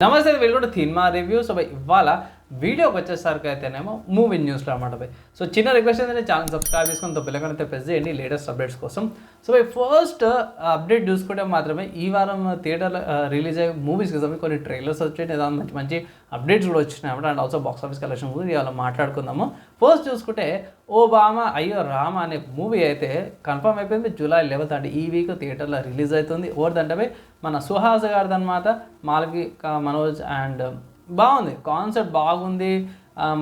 నమస్తే వీళ్ళు కూడా సినిమా రివ్యూ సో బై ఇవాళ వీడియోకి వచ్చేసరికి అయితేనేమో మూవీ న్యూస్లో అనమాట బై సో చిన్న రిక్వెస్ట్ ఏంటంటే ఛానల్ సబ్స్క్రైబ్ చేసుకుని పిల్లకనైతే ప్రెస్ చేయండి. లేటెస్ట్ అప్డేట్స్ కోసం. సో బై ఫస్ట్ అప్డేట్ చూసుకుంటే మాత్రమే ఈ వారం థియేటర్లో రిలీజ్ uh, అయ్యే మూవీస్కి సంబంధించి కొన్ని ట్రైలర్స్ వచ్చాయి. లేదా మంచి మంచి అప్డేట్స్ కూడా వచ్చినాయి అనమాట and also box office collection గురించి ఇవాళ మాట్లాడుకుందాము. ఫస్ట్ చూసుకుంటే ఓ బామ అయ్యో రామ అనే మూవీ అయితే కన్ఫర్మ్ అయిపోయింది. జూలై లెవెన్త్ అంటే ఈ వీక్ థియేటర్లో రిలీజ్ అవుతుంది. ఓర్దంటే మన సుహాస్ గారిది అనమాట మనోజ్ అండ్ బాగుంది. కాన్సెప్ట్ బాగుంది.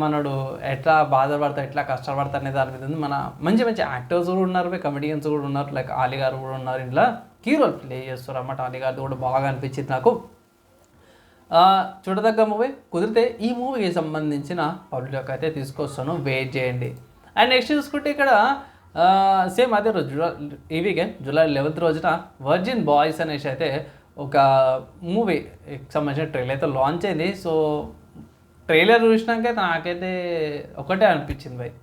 మనడు ఎట్లా బాధపడతా ఎట్లా కష్టపడతా అనే దాని మీద ఉంది. మన మంచి మంచి యాక్టర్స్ కూడా ఉన్నారు కమెడియన్స్ కూడా ఉన్నారు. లైక్ ఆలీ గారు కూడా ఉన్నారు. ఇంట్లో కీ రోల్ ప్లే చేస్తారు అన్నమాట. ఆలీ గారిది కూడా బాగా అనిపించింది నాకు. చూడదగ్గ మూవీ కుదిరితే ఈ మూవీకి సంబంధించిన పబ్లిక్ అయితే తీసుకొస్తాను. వెయిట్ చేయండి. అండ్ నెక్స్ట్ చూసుకుంటే ఇక్కడ సేమ్ అదే రోజు జులై ఈ వీకెండ్ జూలై లెవెన్త్ రోజున వర్జిన్ బాయ్స్ అనేసి అయితే ఒక మూవీకి సంబంధించిన ట్రైలర్ అయితే లాంచ్ అయింది. సో ట్రైలర్ చూసినాక నాకైతే ఒకటే అనిపించింది భయ్.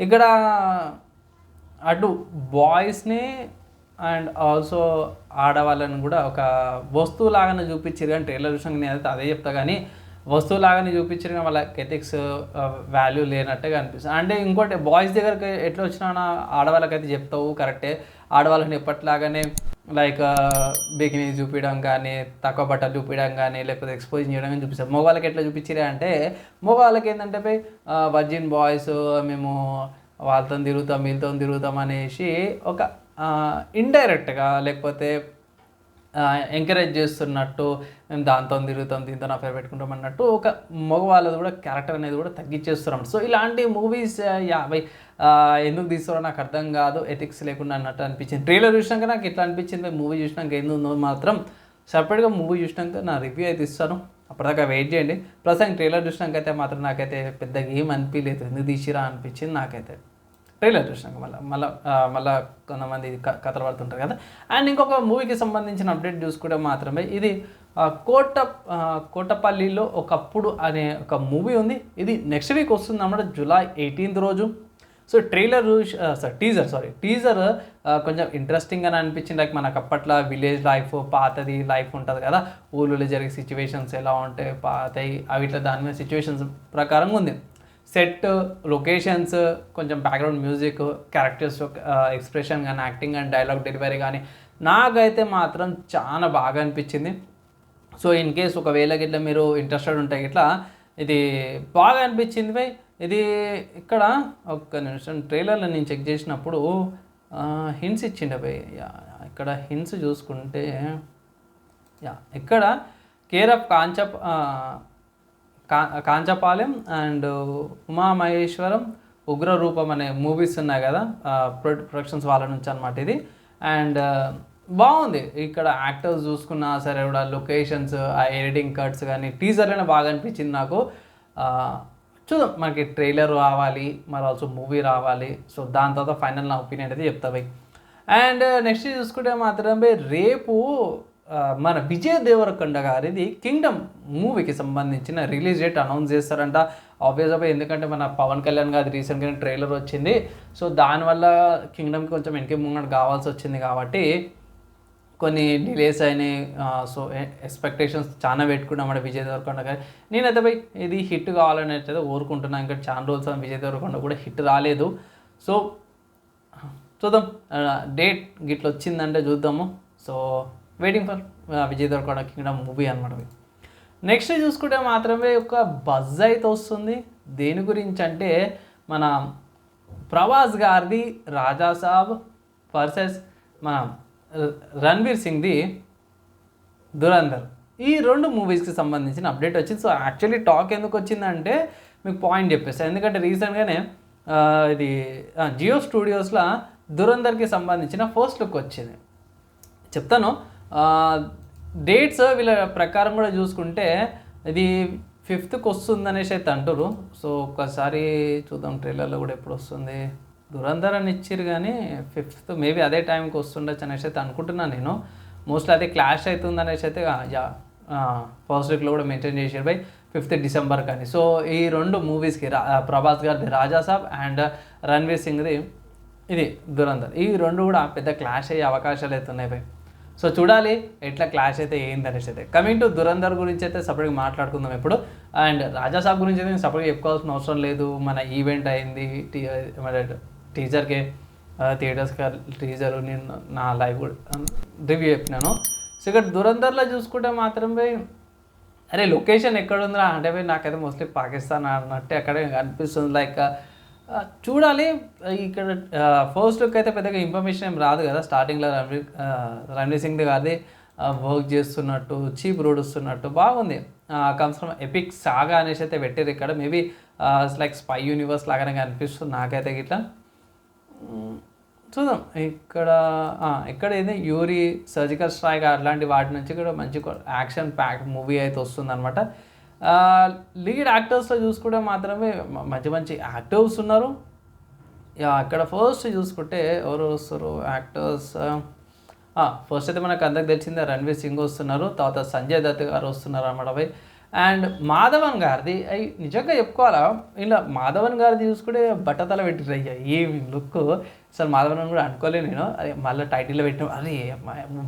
ఇక్కడ అటు బాయ్స్ని అండ్ ఆల్సో ఆడవాళ్ళని కూడా ఒక వస్తువులాగానే చూపించారు కానీ ట్రైలర్ చూసినాక నేను అయితే అదే చెప్తా. కానీ వస్తువులాగానే చూపించారు కానీ వాళ్ళకి ఎథిక్స్ వాల్యూ లేనట్టుగా అనిపిస్తుంది. అంటే ఇంకోటి బాయ్స్ దగ్గరికి ఎట్లా వచ్చినా ఆడవాళ్ళకైతే చెప్తావు కరెక్టే ఆడవాళ్ళని ఎప్పటిలాగానే లైక్ బికినీ చూపించడం కానీ తక్కువ బట్టలు చూపించడం కానీ లేకపోతే ఎక్స్పోజ్ చేయడం కానీ చూపిస్తారు. మగవాళ్ళకి ఎట్లా చూపించారా అంటే మగవాళ్ళకి ఏంటంటే పోయి వర్జిన్ బాయ్స్ మేము వాళ్ళతో తిరుగుతాం వీళ్ళతో తిరుగుతాం అనేసి ఒక ఇండైరెక్ట్గా లేకపోతే ఎంకరేజ్ చేస్తున్నట్టు మేము దాంతో తిరుగుతాం దీంతో అఫేర్ పెట్టుకుంటాం అన్నట్టు ఒక మగవాళ్ళది కూడా క్యారెక్టర్ అనేది కూడా తగ్గించేస్తున్నాం సో ఇలాంటి మూవీస్ యాభై ఎందుకు తీస్తారో నాకు అర్థం కాదు ఎథిక్స్ లేకుండా అన్నట్టు అనిపించింది. ట్రైలర్ చూసినాక నాకు ఇట్లా అనిపించింది మూవీ చూసినాక ఏందో మాత్రం సపరేట్గా మూవీ చూసినాక నా రివ్యూ అయితే ఇస్తాను. అప్పటిదాకా వెయిట్ చేయండి. ప్రస్తుతం ట్రైలర్ చూసినాక అయితే మాత్రం నాకైతే పెద్దగా ఏం అనిపించలేదు ఎందుకు తీసిరా అనిపించింది నాకైతే. ట్రైలర్ చూసినాక మళ్ళీ మళ్ళీ మళ్ళీ కొంతమంది క- కథలు పడుతుంటారు కదా. అండ్ ఇంకొక మూవీకి సంబంధించిన అప్డేట్ చూసుకుంటే మాత్రమే ఇది కోట కోటపల్లిలో ఒకప్పుడు అనే ఒక మూవీ ఉంది. ఇది నెక్స్ట్ వీక్ వస్తుంది అన్నమాట జూలై ఎయిటీన్త్ రోజు. So trailer sorry teaser sorry teaser కొంచెం ఇంట్రెస్టింగ్ అని అనిపించింది. లైక్ మనకు అప్పట్లో విలేజ్ లైఫ్ పాతది లైఫ్ ఉంటుంది కదా. ఊళ్ళో జరిగే సిచ్యువేషన్స్ ఎలా ఉంటాయి పాతవి అవి ఇట్లా దాని మీద సిచ్యువేషన్స్ ప్రకారంగా ఉంది. సెట్ లొకేషన్స్ uh, uh, కొంచెం బ్యాక్గ్రౌండ్ మ్యూజిక్ క్యారెక్టర్స్ ఎక్స్ప్రెషన్ కానీ యాక్టింగ్ అండ్ డైలాగ్ డెలివరీ కానీ నాకైతే మాత్రం చాలా బాగా అనిపించింది. సో ఇన్ కేస్ ఒకవేళ గిట్లా మీరు ఇంట్రెస్టెడ్ ఉంటే గిట్లా ఇది బాగా అనిపించింది బై ఇది ఇక్కడ ఒక్క నిమిషం ట్రైలర్లో నేను చెక్ చేసినప్పుడు హింట్స్ ఇచ్చిండే బై యా, ఇక్కడ హింట్స్ చూసుకుంటే యా ఇక్కడ కేర్ ఆఫ్ కాంచప్ కా కాంచపాలెం అండ్ ఉమా మహేశ్వరం ఉగ్ర రూపం అనే మూవీస్ ఉన్నాయి కదా ప్రొ- ప్రొడక్షన్స్ వాళ్ళ నుంచి అనమాట ఇది. అండ్ బాగుంది. ఇక్కడ యాక్టర్స్ చూసుకున్నా సరే కూడా లొకేషన్స్ ఆ ఎడిటింగ్ కట్స్ కానీ టీజర్లోనే బాగా అనిపించింది నాకు. చూద్దాం. మనకి ట్రైలర్ రావాలి మరి ఆల్సో మూవీ రావాలి. సో దాని తర్వాత ఫైనల్ నా ఒపీనియన్ అయితే చెప్తా అండ్ నెక్స్ట్ చూసుకుంటే మాత్రమే రేపు మన విజయ్ దేవరకొండ గారిది కింగ్డమ్ మూవీకి సంబంధించిన రిలీజ్ డేట్ అనౌన్స్ చేస్తారంట. ఆబ్వియస్గా ఎందుకంటే మన పవన్ కళ్యాణ్ గారి రీసెంట్గా ట్రైలర్ వచ్చింది. సో దానివల్ల కింగ్డమ్కి కొంచెం వెనక ముంగడు కావాల్సి వచ్చింది కాబట్టి కొన్ని డిలేస్ అయినాయి. సో ఎక్స్పెక్టేషన్స్ చాలా పెట్టుకున్నాం అంటే విజయ్ దేవరకొండ గారు. నేనైతే పోయి ఇది హిట్ కావాలని అయితే కోరుకుంటున్నాను ఇంకా చాలా రోజులు విజయ్ దేవరకొండ కూడా హిట్ రాలేదు. సో చూద్దాం. డేట్ గిట్ల వచ్చిందంటే చూద్దాము. సో వెయిటింగ్ ఫర్ విజయ్ దొరకడ కింగ్డమ్ మూవీ అనమాట నెక్స్ట్ చూసుకుంటే మాత్రమే ఒక బజ్ అయితే వస్తుంది. దేని గురించి అంటే మన ప్రభాస్ గారిది రాజా సాబ్ వర్సెస్ మన రణ్వీర్ సింగ్ది దురంధర్ ఈ రెండు మూవీస్కి సంబంధించిన అప్డేట్ వచ్చింది. సో యాక్చువల్లీ టాక్ ఎందుకు వచ్చిందంటే మీకు పాయింట్ చెప్పేస్తాను ఎందుకంటే రీసెంట్గానే ఇది జియో స్టూడియోస్లో దురంధర్కి సంబంధించిన ఫస్ట్ లుక్ వచ్చింది. చెప్తాను. డేట్స్ వీళ్ళ ప్రకారం కూడా చూసుకుంటే ఇది ఫిఫ్త్కి వస్తుంది అనేసి అయితే అంటారు సో ఒక్కసారి చూద్దాం ట్రైలర్లో కూడా ఎప్పుడు వస్తుంది. దురంధరాన్ని అని ఇచ్చిరు కానీ ఫిఫ్త్ మేబీ అదే టైంకి వస్తుండొచ్చు అనేసి అయితే అనుకుంటున్నాను నేను. మోస్ట్లీ అదే క్లాష్ అవుతుంది అనేసి అయితే యా ఫస్ట్ వీక్లో కూడా మెయింటైన్ చేశారు బై ఫిఫ్త్ డిసెంబర్ కానీ సో ఈ రెండు మూవీస్కి రా ప్రభాస్ గారిది రాజా సాబ్ అండ్ రణ్వీర్ సింగ్ది ఇది దురంధర్. ఈ రెండు కూడా పెద్ద క్లాష్ అయ్యే అవకాశాలు అయితే ఉన్నాయి బై. సో చూడాలి ఎట్లా క్లాష్ అయితే ఏంది అనేసి అయితే. కమింగ్ టు దురంధర్ గురించి అయితే సపరేట్గా మాట్లాడుకుందాం ఇప్పుడు. అండ్ రాజాసాబ్ గురించి అయితే నేను సపరేట్గా చెప్పుకోవాల్సిన అవసరం లేదు. మన ఈవెంట్ అయింది టీ మన టీజర్కి టీజర్ నేను నా లైవ్ రివ్యూ చెప్పినాను. సో ఇక్కడ దురంధర్లో చూసుకుంటే మాత్రమే అరే లొకేషన్ ఎక్కడ ఉందిరా అంటే పోయి నాకైతే మోస్ట్లీ పాకిస్తాన్ అన్నట్టే అక్కడే అనిపిస్తుంది లైక్ చూడాలి. ఇక్కడ ఫస్ట్ లుక్ అయితే పెద్దగా ఇన్ఫర్మేషన్ ఏం రాదు కదా. స్టార్టింగ్లో రణ్వీర్ రణవీర్ సింగ్ గారిది వర్క్ చేస్తున్నట్టు చీప్ రోడ్ వస్తున్నట్టు బాగుంది. కమ్స్ ఫ్రమ్ ఎపిక్ సాగా అనేసి అయితే పెట్టారు ఇక్కడ. మేబీ లైక్ స్పై యూనివర్స్ లాగానే అనిపిస్తుంది నాకైతే గిట్లా. చూద్దాం. ఇక్కడ ఇక్కడ ఏది? యూరి సర్జికల్ స్ట్రైక్ అట్లాంటి వాటి నుంచి కూడా మంచి యాక్షన్ ప్యాక్ మూవీ అయితే వస్తుందన్నమాట. లీడ్ యాక్టర్స్లో చూసుకుంటే మాత్రమే మంచి మంచి యాక్టర్స్ ఉన్నారు. అక్కడ ఫస్ట్ చూసుకుంటే ఎవరు వస్తారు? యాక్టర్స్ ఫస్ట్ అయితే మనకు అందరికి తెలిసిందే రణ్వీర్ సింగ్ వస్తున్నారు. తర్వాత సంజయ్ దత్ గారు వస్తున్నారు అన్నమాట అండ్ మాధవన్ గారిది అవి నిజంగా చెప్పుకోవాలా? ఇలా మాధవన్ గారిది చూసుకుంటే బట్టతల పెట్టిరు అయ్యా ఏం లుక్? అసలు మాధవన్ అని కూడా అనుకోలేదు నేను. అదే మళ్ళీ టైటిల్లో పెట్టిన అరే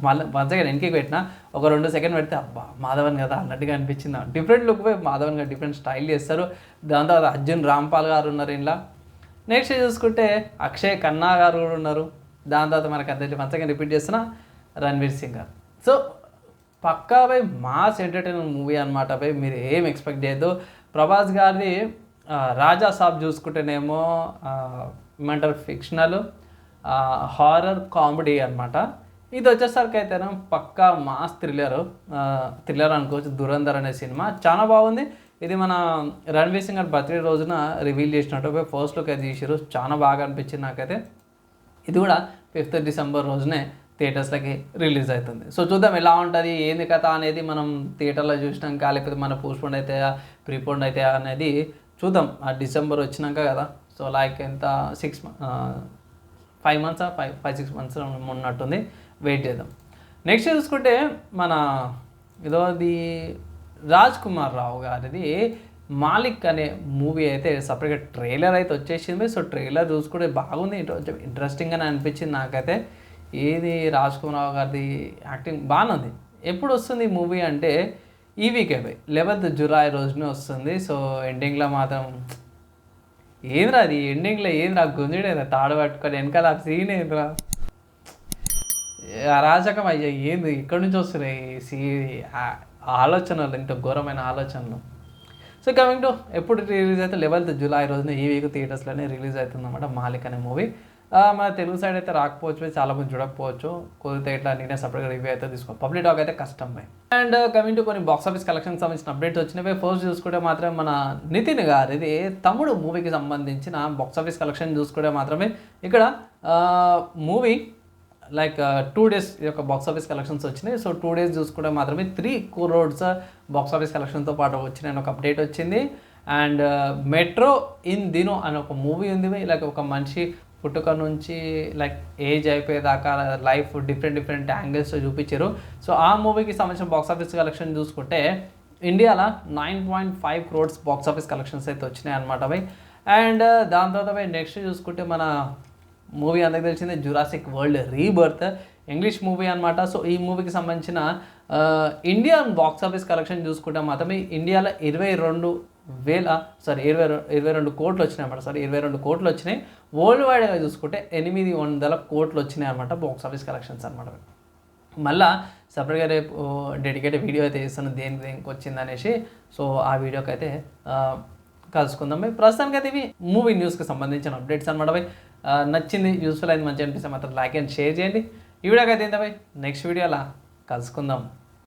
మళ్ళీ మంచిగా వెనక్కి పెట్టిన ఒక రెండు సెకండ్ పెడితే అబ్బా మాధవన్ కదా అన్నట్టుగా అనిపించింది. డిఫరెంట్ లుక్ పోయి మాధవన్ గారు డిఫరెంట్ స్టైల్ చేస్తారు. దాని తర్వాత అర్జున్ రాంపాల్ గారు ఉన్నారు ఇంట్లో నెక్స్ట్ చూసుకుంటే అక్షయ్ ఖన్నా గారు కూడా ఉన్నారు. దాని తర్వాత మనకు అందరికీ మంచిగా రిపీట్ చేస్తున్నా రణ్వీర్ సింగ్ గారు. సో పక్కా బై మాస్ ఎంటర్టైన్మెంట్ మూవీ అనమాట బై మీరు ఏం ఎక్స్పెక్ట్ చేయొద్దు. ప్రభాస్ గారిది రాజా సాబ్ చూసుకుంటేనేమో ఏమంటారు ఫిక్షనల్ హారర్ కామెడీ అనమాట ఇది వచ్చేసరికి అయితేనే పక్కా మాస్ థ్రిల్లర్ థ్రిల్లర్ అనుకోవచ్చు దురంధర్ అనే సినిమా. చాలా బాగుంది. ఇది మన రణ్వీర్ సింగ్ గారి బర్త్డే రోజున రివీల్ చేసినట్టు ఫస్ట్ లుక్ అయితే తీసారు చాలా బాగా అనిపించింది నాకైతే. ఇది కూడా ఫిఫ్త్ డిసెంబర్ రోజునే థియేటర్స్లకి రిలీజ్ అవుతుంది. సో చూద్దాం ఎలా ఉంటుంది ఏంది కథ అనేది మనం థియేటర్లో చూసినాక లేకపోతే మన పోస్ట్పోండ్ అయితే ప్రీపోండ్ అయితే అనేది చూద్దాం. ఆ డిసెంబర్ వచ్చినాక కదా. సో లైక్ ఎంత six five months? Five five six months ఉన్నట్టుంది. వెయిట్ చేద్దాం. నెక్స్ట్ చూసుకుంటే మన ఇదోది రాజ్ కుమార్ రావు గారిది మాలిక్ అనే మూవీ అయితే సపరేట్గా ట్రైలర్ అయితే వచ్చేసింది. సో ట్రైలర్ చూసుకుంటే బాగుంది. ఇంట్రెస్టింగ్ అని అనిపించింది నాకైతే. ఏది రాజ్ కుమార్ గారిది యాక్టింగ్ బాగానే ఉంది. ఎప్పుడు వస్తుంది మూవీ అంటే ఈ వీకే పోయి లెవెన్త్ జులై రోజునే వస్తుంది. సో ఎండింగ్లో మాత్రం ఏంద్రా అది? ఎండింగ్లో ఏంద్రా? గుంజుడేదా తాడు పట్టుకొని వెనకాల సీన్ ఏంద్రా? అరాజకం అయ్యా ఏంది? ఇక్కడి నుంచి వస్తున్నాయి సీ ఆలోచనలు ఇంత ఘోరమైన ఆలోచనలు. సో కమింగ్ టు ఎప్పుడు రిలీజ్ అయితే లెవెన్త్ జూలై రోజున ఈ వీక్ థియేటర్స్లోనే రిలీజ్ అవుతుందన్నమాట మాలిక్ అనే మూవీ. మన తెలుగు సైడ్ అయితే రాకపోవచ్చు చాలా మంది చూడకపోవచ్చు. కుదిరితే ఇట్లా నేనే సపరేట్గా రివ్యూ అయితే తీసుకో పబ్లిక్ టాక్ అయితే కష్టం అండ్ కమింగ్ టు కొన్ని బాక్స్ ఆఫీస్ కలెక్షన్ సంబంధించిన అప్డేట్స్ వచ్చినవి ఫస్ట్ చూసుకుంటే మాత్రం మన నితిన్ గారిది తమ్ముడు మూవీకి సంబంధించిన బాక్స్ ఆఫీస్ కలెక్షన్ చూసుకుంటే మాత్రమే ఇక్కడ మూవీ లైక్ టూ డేస్ యొక్క బాక్స్ ఆఫీస్ కలెక్షన్స్ వచ్చినాయి. సో టూ డేస్ చూసుకుంటే మాత్రమే త్రీ క్రోడ్స్ బాక్స్ ఆఫీస్ కలెక్షన్తో పాటు వచ్చిన ఒక అప్డేట్ వచ్చింది. అండ్ మెట్రో ఇన్ దినో అనే ఒక మూవీ ఉంది లైక్ ఒక మనిషి పుట్టుక నుంచి లైక్ ఏజ్ అయిపోయేదాకా లైఫ్ డిఫరెంట్ డిఫరెంట్ యాంగిల్స్ చూపించారు. సో ఆ మూవీకి సంబంధించిన బాక్స్ ఆఫీస్ కలెక్షన్ చూసుకుంటే ఇండియాలో nine point five crores box office collections అయితే వచ్చినాయి అనమాట అవి. అండ్ uh, దాని తర్వాత నెక్స్ట్ చూసుకుంటే మన మూవీ అందరికి తెలిసిందే Jurassic World Rebirth English movie అనమాట సో ఈ మూవీకి సంబంధించిన ఇండియన్ బాక్స్ ఆఫీస్ కలెక్షన్ చూసుకుంటే మాత్రమే ఇండియాలో ఇరవై రెండు వేల సారీ ఇరవై ఇరవై రెండు కోట్లు వచ్చినాయి అనమాట సారీ ఇరవై రెండు కోట్లు వచ్చినాయి వరల్డ్ వైడ్గా చూసుకుంటే ఎనిమిది వందల కోట్లు వచ్చినాయి అనమాట బాక్స్ ఆఫీస్ కలెక్షన్స్ అనమాట మళ్ళా సపరేట్గా రేపు డెడికేటెడ్ వీడియో అయితే చేస్తాను దేనికి దేనికి వచ్చింది అనేసి సో ఆ వీడియోకి అయితే కలుసుకుందాం. భయ్ ప్రస్తుతానికి అయితే ఇవి మూవీ న్యూస్కి సంబంధించిన అప్డేట్స్ అనమాట భయ్ నచ్చింది యూస్ఫుల్ అయింది మంచిగా అనిపిస్తే మాత్రం లైక్ అండ్ షేర్ చేయండి. ఈ వీడియోకి అయితే ఏంటో భయ్ నెక్స్ట్ వీడియోలా కలుసుకుందాం.